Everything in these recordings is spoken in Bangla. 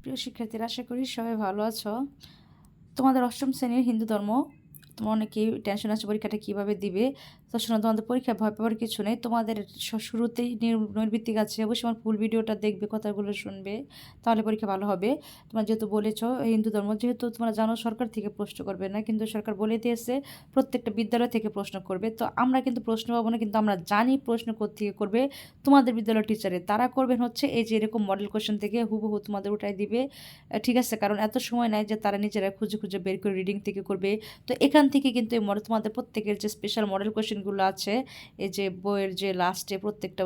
প্রিয় শিক্ষার্থীরা, আশা করি সবাই ভালো আছো। তোমাদের অষ্টম শ্রেণির হিন্দু ধর্ম, তোমার অনেকেই টেনশন আছে পরীক্ষাটা কীভাবে দিবে? তো শোনো তোমাদের পরীক্ষায় ভয় পাওয়ার কিছু নেই। তোমাদের শুরুতেই নির- নৈর্ভিত্তিক আছে। অবশ্যই আমার ফুল ভিডিওটা দেখবে, কথাগুলো শুনবে, তাহলে পরীক্ষা ভালো হবে। তোমরা যেহেতু বলেছ হিন্দু ধর্ম, যেহেতু তোমরা জানো, সরকার থেকে প্রশ্ন করবে না, কিন্তু সরকার বলে দিয়েছে, প্রত্যেকটা বিদ্যালয় থেকে প্রশ্ন করবে। তো আমরা কিন্তু প্রশ্ন পাবো না, কিন্তু আমরা জানি প্রশ্ন থেকে করবে। তোমাদের বিদ্যালয় টিচারে তারা করবেন হচ্ছে, এই যে এরকম মডেল কোশ্চেন থেকে হুবহু তোমাদের উঠাই দিবে। ঠিক আছে, কারণ এত সময় নাই যে তারা নিজেরা খুঁজে খুঁজে বের করে রিডিং থেকে করবে। তো এখান থেকে কিন্তু এই মডেল তোমাদের প্রত্যেকের যে স্পেশাল মডেল কোশ্চেনগুলো আছে, এই যে বইয়ের যে লাস্টে প্রত্যেকটা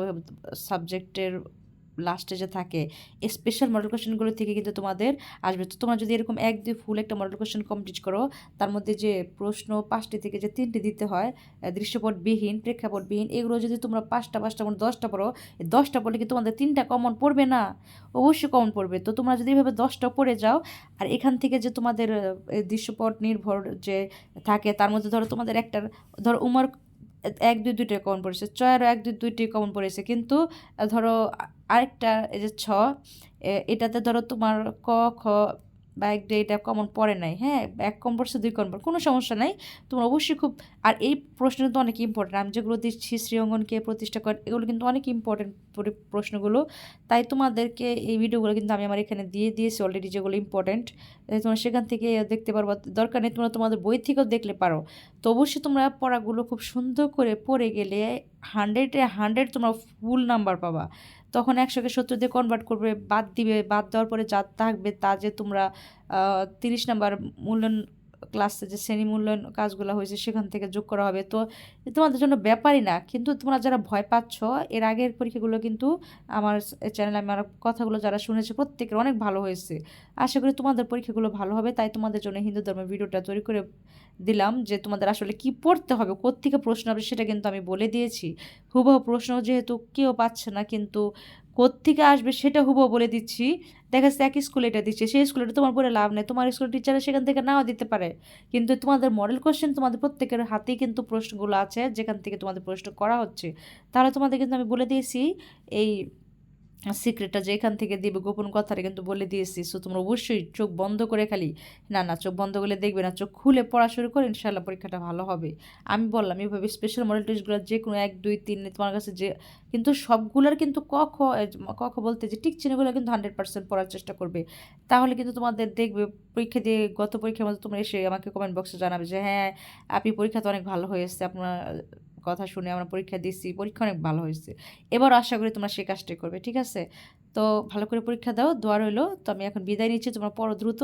সাবজেক্টের লাস্টে যে থাকে স্পেশাল মডেল কোশ্চেনগুলো থেকে কিন্তু তোমাদের আসবে। তো তোমরা যদি এরকম এক, দুই ফুল একটা মডেল কোশ্চেন কমপ্লিট করো, তার মধ্যে যে প্রশ্ন পাঁচটি থেকে যে তিনটি দিতে হয় দৃশ্যপটবিহীন, প্রেক্ষাপটবিহীন, এগুলো যদি তোমরা পাঁচটা পাঁচটা মানে দশটা পড়ো দশটা পড়লে কি তোমাদের তিনটা কমন পড়বে না? অবশ্যই কমন পড়বে। তো তোমরা যদি এভাবে দশটা পড়ে যাও, আর এখান থেকে যে তোমাদের দৃশ্যপট নির্ভর যে থাকে, তার মধ্যে ধরো তোমাদের একটার, ধরো উমর এক দুই দুইটা কমন পড়েছে চয়েরও এক দুই দুইটি কমন পড়েছে। কিন্তু, ধরো আরেকটা, এই যে ছ এটাতে ধরো তোমার ক, খ বা এক এটা কমন পড়ে নাই হ্যাঁ? এক কম পড়ছে দুই পড়ে কোনো সমস্যা নাই। তোমরা অবশ্যই খুব, আর এই প্রশ্নটা তো অনেক ইম্পর্টেন্ট আমি যেগুলো দিচ্ছি, শ্রীঅঙ্গনকে প্রতিষ্ঠা করে, এগুলো কিন্তু অনেক ইম্পর্টেন্ট প্রশ্নগুলো। তাই তোমাদেরকে এই ভিডিওগুলো কিন্তু আমি আমার এখানে দিয়ে দিয়েছি অলরেডি যেগুলো ইম্পর্টেন্ট তোমরা সেখান থেকে দেখতে পারব, দরকার নেই তোমরা তোমাদের বই থেকেও দেখলে পারো। তো অবশ্যই তোমরা পড়াগুলো খুব সুন্দর করে পড়ে গেলে হান্ড্রেডে হান্ড্রেড তোমরা ফুল নাম্বার পাবা। তখন একশোকে সত্তর দিয়ে কনভার্ট করবে, বাদ দিবে, বাদ দেওয়ার পরে যা থাকবে তা যে তোমরা তিরিশ নাম্বার মূল্যায়ন ক্লাসে যে শ্রেণি মূল্যায়ন কাজগুলো হয়েছে, সেখান থেকে যোগ করা হবে। তো তোমাদের জন্য ব্যাপারই না, কিন্তু তোমরা যারা ভয় পাচ্ছ, এর আগের পরীক্ষাগুলো কিন্তু আমার চ্যানেলে আমার কথাগুলো যারা শুনেছে, প্রত্যেকের অনেক ভালো হয়েছে। আশা করি তোমাদের পরীক্ষাগুলো ভালো হবে, তাই তোমাদের জন্য হিন্দু ধর্মের ভিডিওটা তৈরি করে দিলাম যে তোমাদের আসলে কি পড়তে হবে, কোত্থেকে প্রশ্ন হবে সেটা কিন্তু আমি বলে দিয়েছি। হুবহু প্রশ্ন যেহেতু কেউ পাচ্ছে না, কিন্তু কোত্থেকে আসবে সেটা হুবো বলে দিচ্ছি। দেখা যাচ্ছে এক স্কুলে এটা দিচ্ছে, সেই স্কুলে তোমার পরে লাভ নেই। তোমার স্কুলের টিচাররা সেখান থেকে নাও দিতে পারে। কিন্তু তোমাদের মডেল কোয়েশ্চেন তোমাদের প্রত্যেকের হাতেই কিন্তু প্রশ্নগুলো আছে, যেখান থেকে তোমাদের প্রশ্ন করা হচ্ছে। তাহলে তোমাদের কিন্তু আমি বলে দিয়েছি, এই সিক্রেটটা যে এখান থেকে দিবে গোপন কথাটা কিন্তু বলে দিয়েছি। সো তোমরা অবশ্যই চোখ বন্ধ করে খালি না না চোখ বন্ধ করলে দেখবে না চোখ খুলে পড়া শুরু করে ইনশাল্লাহ পরীক্ষাটা ভালো হবে। আমি বললাম এইভাবে স্পেশাল মডেল টেস্টগুলো যে কোনো এক দুই তিন তোমার কাছে যে কিন্তু সবগুলোর কিন্তু ক খ এ, ক খ বলতে যে টিক চিহ্নগুলো কিন্তু হান্ড্রেড পার্সেন্ট পড়ার চেষ্টা করবে। তাহলে কিন্তু তোমাদের দেখবে পরীক্ষা দিয়ে গত পরীক্ষার মধ্যে তোমরা এসে আমাকে কমেন্ট বক্সে জানাবে যে হ্যাঁ আপনি পরীক্ষাতে অনেক ভালো হয়েছে আপনার কথা শুনে আমরা পরীক্ষা দিচ্ছি, পরীক্ষা অনেক ভালো হয়েছে। এবার আশা করি তোমরা সেই কাজটাই করবে, ঠিক আছে? তো ভালো করে পরীক্ষা দাও, দোয়া রইল। তো আমি এখন বিদায় নিচ্ছি, তোমরা পড়ো দ্রুত।